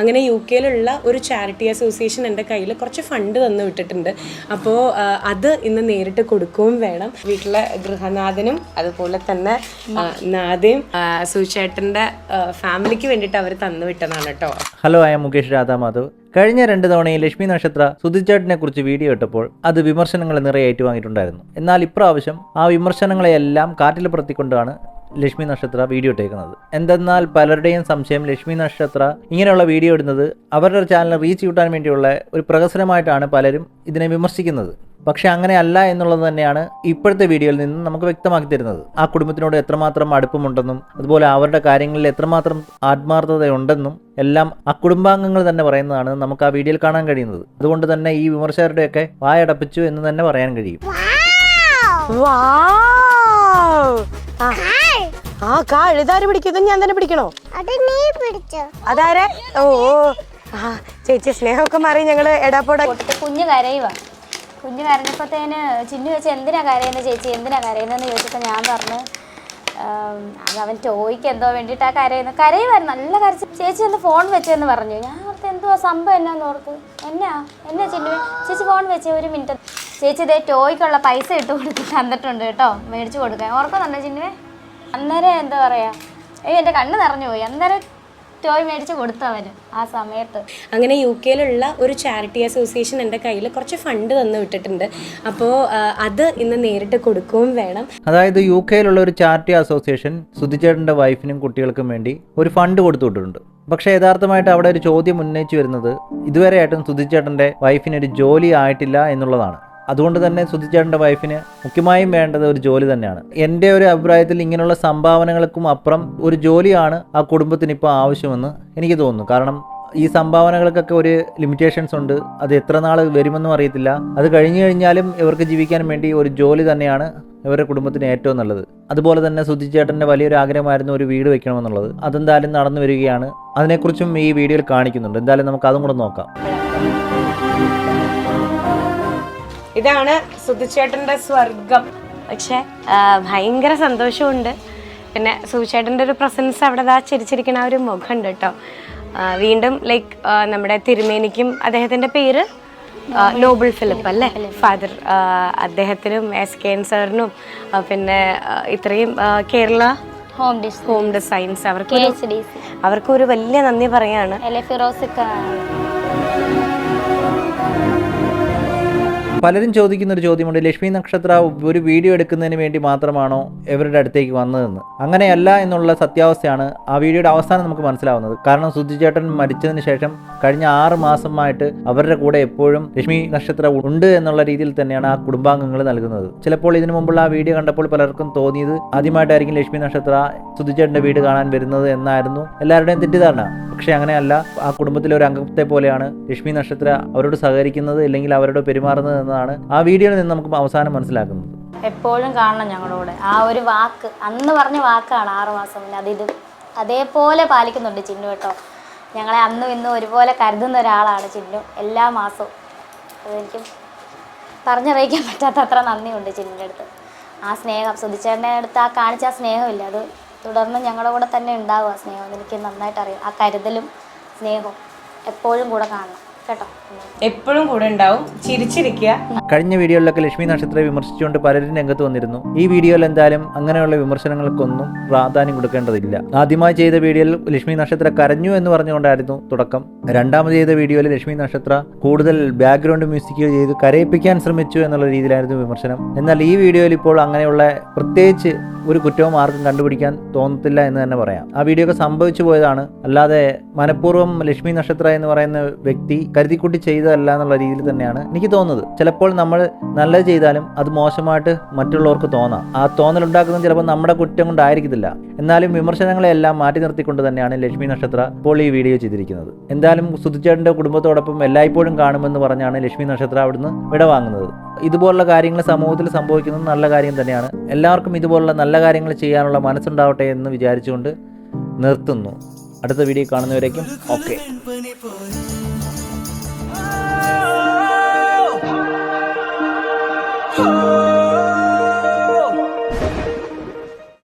അങ്ങനെ യു കെയിലുള്ള ഒരു charity association എന്റെ കയ്യിൽ കുറച്ച് ഫണ്ട് തന്നു വിട്ടിട്ടുണ്ട്. അപ്പോൾ അത് ഇന്ന് നേരിട്ട് കൊടുക്കുകയും വേണം. വീട്ടിലെ ഗൃഹനാഥനും അതുപോലെ തന്നെ നാദയും സുചേട്ടന്റെ ഫാമിലിക്ക് വേണ്ടിയിട്ട് അവർ തന്നു വിട്ടതാണ് കേട്ടോ. Hello I am Mukesh Radhamadhav. കഴിഞ്ഞ രണ്ട് തവണയും ലക്ഷ്മി നക്ഷത്ര സുധിച്ചേട്ടനെ കുറിച്ച് വീഡിയോ ഇട്ടപ്പോൾ അത് വിമർശനങ്ങളെ നിറയെ ഏറ്റുവാങ്ങിയിട്ടുണ്ടായിരുന്നു. എന്നാൽ ഇപ്രാവശ്യം ആ വിമർശനങ്ങളെയെല്ലാം കാറ്റിൽ പറത്തിക്കൊണ്ടാണ് ലക്ഷ്മി നക്ഷത്ര വീഡിയോ ഇട്ടേക്കുന്നത്. എന്തെന്നാൽ പലരുടെയും സംശയം ലക്ഷ്മി നക്ഷത്ര ഇങ്ങനെയുള്ള വീഡിയോ ഇടുന്നത് അവരുടെ ചാനൽ റീച്ച് കിട്ടാൻ വേണ്ടിയുള്ള ഒരു പ്രഹസനമായിട്ടാണ് പലരും ഇതിനെ വിമർശിക്കുന്നത്. പക്ഷെ അങ്ങനെ അല്ല എന്നുള്ളത് തന്നെയാണ് ഇപ്പോഴത്തെ വീഡിയോയിൽ നിന്ന് നമുക്ക് വ്യക്തമാക്കി തരുന്നത്. ആ കുടുംബത്തിനോട് എത്രമാത്രം അടുപ്പമുണ്ടെന്നും അതുപോലെ അവരുടെ കാര്യങ്ങളിൽ എത്രമാത്രം ആത്മാർത്ഥതയുണ്ടെന്നും എല്ലാം ആ കുടുംബാംഗങ്ങൾ തന്നെ പറയുന്നതാണ് നമുക്ക് ആ വീഡിയോയിൽ കാണാൻ കഴിയുന്നത്. അതുകൊണ്ട് തന്നെ ഈ വിമർശകരുടെയൊക്കെ വായടപ്പിച്ചു എന്ന് തന്നെ പറയാൻ കഴിയും. ആ കാ എഴുതാര് പിടിക്കുന്നത് ഞാൻ തന്നെ പിടിക്കണോ? അത് നീ പിടിച്ചോ. അതാരെ? ഓ ഓ. ആ ചേച്ചി സ്നേഹമൊക്കെ മാറി ഞങ്ങൾ എടാപ്പോടെ കുഞ്ഞു കരയുവാ. കുഞ്ഞ് കരഞ്ഞപ്പോഴത്തേന് ചിന്നു ചോദിച്ചു എന്തിനാ കരയുന്നത് ചേച്ചി? എന്തിനാ കരയുന്നതെന്ന് ചോദിച്ചപ്പോൾ ഞാൻ പറഞ്ഞു "ആം, അത് അവൻ ടോയ്ക്ക് എന്തോ വേണ്ടിയിട്ടാ കരയുന്നത് കരയുമായിരുന്നു നല്ല കരച്ച് ചേച്ചി ഒന്ന് ഫോൺ വെച്ചെന്ന് പറഞ്ഞു. ഞാൻ ഓർത്ത് എന്തോ സംഭവം എന്നാന്ന് ഓർത്ത്. എന്നാ? എന്നാ ചിന്നു? ചേച്ചി ഫോൺ വെച്ചേ ഒരു മിനിറ്റ്. ചേച്ചി ഇതേ ടോയ്ക്കുള്ള പൈസ ഇട്ട് കൊടുത്ത് തന്നിട്ടുണ്ട് കേട്ടോ. മേടിച്ചു കൊടുക്കാൻ. ഓർക്കുന്നുണ്ടോ ചിന്നുവേ? അന്നേരം എന്താ പറയാ? ഏയ് എന്റെ കണ്ണ് നിറഞ്ഞു പോയി. അന്നേരം ടോയ് മേടിച്ച് കൊടുത്തവന് ആ സമയത്ത്. അങ്ങനെ യു കെയിലുള്ള ഒരു ചാരിറ്റി അസോസിയേഷൻ എന്റെ കയ്യിൽ കുറച്ച് ഫണ്ട് തന്നു വിട്ടിട്ടുണ്ട്. അപ്പോൾ അത് ഇന്ന് നേരിട്ട് കൊടുക്കുകയും വേണം. അതായത് യു കെയിലുള്ള ഒരു ചാരിറ്റി അസോസിയേഷൻ സുധിചേട്ടന്റെ വൈഫിനും കുട്ടികൾക്കും വേണ്ടി ഒരു ഫണ്ട് കൊടുത്തു പക്ഷെ പക്ഷേ യഥാർത്ഥമായിട്ട് അവിടെ ഒരു ചോദ്യം ഉന്നയിച്ചു വരുന്നത് ഇതുവരെയായിട്ടും സുധിച്ചേട്ടന്റെ വൈഫിന് ഒരു ജോലി ആയിട്ടില്ല എന്നുള്ളതാണ്. അതുകൊണ്ട് തന്നെ സുധിച്ചേട്ടന്റെ വൈഫിന് മുഖ്യമായും വേണ്ടത് ഒരു ജോലി തന്നെയാണ്. എന്റെ ഒരു അഭിപ്രായത്തിൽ ഇങ്ങനെയുള്ള സംഭാവനകൾക്കും അപ്പുറം ഒരു ജോലിയാണ് ആ കുടുംബത്തിന് ഇപ്പോൾ ആവശ്യമെന്ന് എനിക്ക് തോന്നുന്നു. കാരണം ഈ സംഭാവനകൾക്കൊക്കെ ഒരു ലിമിറ്റേഷൻസ് ഉണ്ട്. അത് എത്ര നാൾ വരുമെന്നും അറിയത്തില്ല. അത് കഴിഞ്ഞു കഴിഞ്ഞാലും ഇവർക്ക് ജീവിക്കാൻ വേണ്ടി ഒരു ജോലി തന്നെയാണ് ഇവരുടെ കുടുംബത്തിന് ഏറ്റവും നല്ലത്. അതുപോലെ തന്നെ സുധിച്ചേട്ടന്റെ വലിയൊരു ആഗ്രഹമായിരുന്നു ഒരു വീട് വെക്കണമെന്നുള്ളത്. അതെന്തായാലും നടന്നു വരികയാണ്. അതിനെക്കുറിച്ചും ഈ വീഡിയോയിൽ കാണിക്കുന്നുണ്ട്. എന്തായാലും നമുക്ക് അതും കൂടെ നോക്കാം. ഇതാണ് സുധിച്ചേട്ടന്റെ സ്വർഗം. പക്ഷേ ഭയങ്കര സന്തോഷമുണ്ട്. പിന്നെ സുധിച്ചേട്ടന്റെ ഒരു പ്രസൻസ് അവിടെ ആ ചിരിച്ചിരിക്കുന്ന ആ ഒരു മുഖമുണ്ട് കേട്ടോ. വീണ്ടും ലൈക്ക് നമ്മുടെ തിരുമേനിക്കും അദ്ദേഹത്തിന്റെ പേര് നോബിൾ ഫിലിപ്പ് അല്ലേ? ഫാദർ അദ്ദേഹത്തിനും എസ് കെ എൻ സാറിനും പിന്നെ ഇത്രയും കേരള ഹോം ഡിസ് ഹോം ഡിസൈൻസ് അവർക്ക് കെ ഒരു- എച്ച് ഡി സി അവർക്ക് ഒരു വലിയ നന്ദി പറയാണ്. ഫിറോസിക്ക പലരും ചോദിക്കുന്ന ഒരു ചോദ്യമുണ്ട്. ലക്ഷ്മി നക്ഷത്ര ഒരു വീഡിയോ എടുക്കുന്നതിന് വേണ്ടി മാത്രമാണോ ഇവരുടെ അടുത്തേക്ക് വന്നതെന്ന്? അങ്ങനെയല്ല എന്നുള്ള സത്യാവസ്ഥയാണ് ആ വീഡിയോയുടെ അവസാനം നമുക്ക് മനസ്സിലാവുന്നത്. കാരണം സുധിചേട്ടൻ മരിച്ചതിന് ശേഷം കഴിഞ്ഞ ആറ് മാസമായിട്ട് അവരുടെ കൂടെ എപ്പോഴും ലക്ഷ്മി നക്ഷത്ര ഉണ്ട് എന്നുള്ള രീതിയിൽ തന്നെയാണ് ആ കുടുംബാംഗങ്ങൾ നൽകുന്നത്. ചിലപ്പോൾ ഇതിനു മുമ്പുള്ള ആ വീഡിയോ കണ്ടപ്പോൾ പലർക്കും തോന്നിയത് ആദ്യമായിട്ടായിരിക്കും ലക്ഷ്മി നക്ഷത്ര സുധിചേട്ടന്റെ വീട് കാണാൻ വരുന്നത് എന്നായിരുന്നു. എല്ലാവരുടെയും തെറ്റിദ്ധാരണ. പക്ഷെ അങ്ങനെയല്ല. ആ കുടുംബത്തിലെ ഒരു അംഗത്തെ പോലെയാണ് ലക്ഷ്മി നക്ഷത്ര അവരോട് സഹകരിക്കുന്നത് അല്ലെങ്കിൽ അവരോട് പെരുമാറുന്നത് എന്നതാണ് ആ വീഡിയോയിൽ നിന്ന് നമുക്ക് അവസാനം മനസ്സിലാക്കുന്നത്. എപ്പോഴും കാണണം ഞങ്ങളുടെ ആ ഒരു വാക്ക് അന്ന് പറഞ്ഞ വാക്കാണ് ആറ് മാസം മുന്നേ. അതിത് അതേപോലെ പാലിക്കുന്നുണ്ട് ചിന്നു കേട്ടോ. ഞങ്ങളെ അന്നും ഇന്നും ഒരുപോലെ കരുതുന്ന ഒരാളാണ് ചിന്നു. എല്ലാ മാസവും. അതെനിക്ക് പറഞ്ഞറിയിക്കാൻ പറ്റാത്ത അത്ര നന്ദിയുണ്ട് ചിന്നിന്റെ അടുത്ത്. ആ സ്നേഹം സുധിച്ചേട്ടന്റെ അടുത്ത് ആ കാണിച്ച ആ സ്നേഹമില്ല. അത് തുടർന്ന് ഞങ്ങളുടെ കൂടെ തന്നെ ഉണ്ടാവുക സ്നേഹം. എനിക്ക് നന്നായിട്ട് അറിയാം. ആ കരുതലും സ്നേഹവും എപ്പോഴും കൂടെ കാണണം. കേട്ടോ? എപ്പോഴും കൂടെ ഉണ്ടാവും. ചിരിച്ചിരിക്കുക. കഴിഞ്ഞ വീഡിയോയിലൊക്കെ ലക്ഷ്മി നക്ഷത്രത്തെ വിമർശിച്ചുകൊണ്ട് പലരും രംഗത്ത് വന്നിരുന്നു. ഈ വീഡിയോയിൽ എന്തായാലും അങ്ങനെയുള്ള വിമർശനങ്ങൾക്കൊന്നും പ്രാധാന്യം കൊടുക്കേണ്ടതില്ല. ആദ്യമായി ചെയ്ത വീഡിയോയിൽ ലക്ഷ്മി നക്ഷത്ര കരഞ്ഞു എന്ന് പറഞ്ഞുകൊണ്ടായിരുന്നു തുടക്കം. രണ്ടാമത് ചെയ്ത വീഡിയോയിൽ ലക്ഷ്മി നക്ഷത്ര കൂടുതൽ ബാക്ക്ഗ്രൗണ്ട് മ്യൂസിക് ചെയ്ത് കരയിപ്പിക്കാൻ ശ്രമിച്ചു എന്നുള്ള രീതിയിലായിരുന്നു വിമർശനം. എന്നാൽ ഈ വീഡിയോയിൽ ഇപ്പോൾ അങ്ങനെയുള്ള പ്രത്യേകിച്ച് ഒരു കുറ്റവും ആർക്കും കണ്ടുപിടിക്കാൻ തോന്നത്തില്ല എന്ന് തന്നെ പറയാം. ആ വീഡിയോ ഒക്കെ സംഭവിച്ചു പോയതാണ്. അല്ലാതെ മനഃപൂർവം ലക്ഷ്മി നക്ഷത്ര എന്ന് പറയുന്ന വ്യക്തി കരുതിക്കുട്ടി ചെയ്തതല്ല എന്നുള്ള രീതിയിൽ തന്നെയാണ് എനിക്ക് തോന്നുന്നത്. ചിലപ്പോൾ നമ്മൾ നല്ലത് ചെയ്താലും അത് മോശമായിട്ട് മറ്റുള്ളവർക്ക് തോന്നാം. ആ തോന്നലുണ്ടാക്കുന്നത് ചിലപ്പോൾ നമ്മുടെ കുറ്റം കൊണ്ടായിരിക്കത്തില്ല. എന്നാലും വിമർശനങ്ങളെല്ലാം മാറ്റി നിർത്തിക്കൊണ്ട് തന്നെയാണ് ലക്ഷ്മി നക്ഷത്ര ഇപ്പോൾ ഈ വീഡിയോ ചെയ്തിരിക്കുന്നത്. എന്തായാലും സുധിച്ചേട്ടന്റെ കുടുംബത്തോടൊപ്പം എല്ലായ്പ്പോഴും കാണുമെന്ന് പറഞ്ഞാണ് ലക്ഷ്മി നക്ഷത്ര അവിടുന്ന് വിടവാങ്ങുന്നത്. ഇതുപോലുള്ള കാര്യങ്ങൾ സമൂഹത്തിൽ സംഭവിക്കുന്നത് നല്ല കാര്യം തന്നെയാണ്. എല്ലാവർക്കും ഇതുപോലുള്ള നല്ല കാര്യങ്ങൾ ചെയ്യാനുള്ള മനസ്സുണ്ടാവട്ടെ എന്ന് വിചാരിച്ചുകൊണ്ട് നിർത്തുന്നു. അടുത്ത വീഡിയോ കാണുന്നവരേക്കും ഓക്കെ. Oh!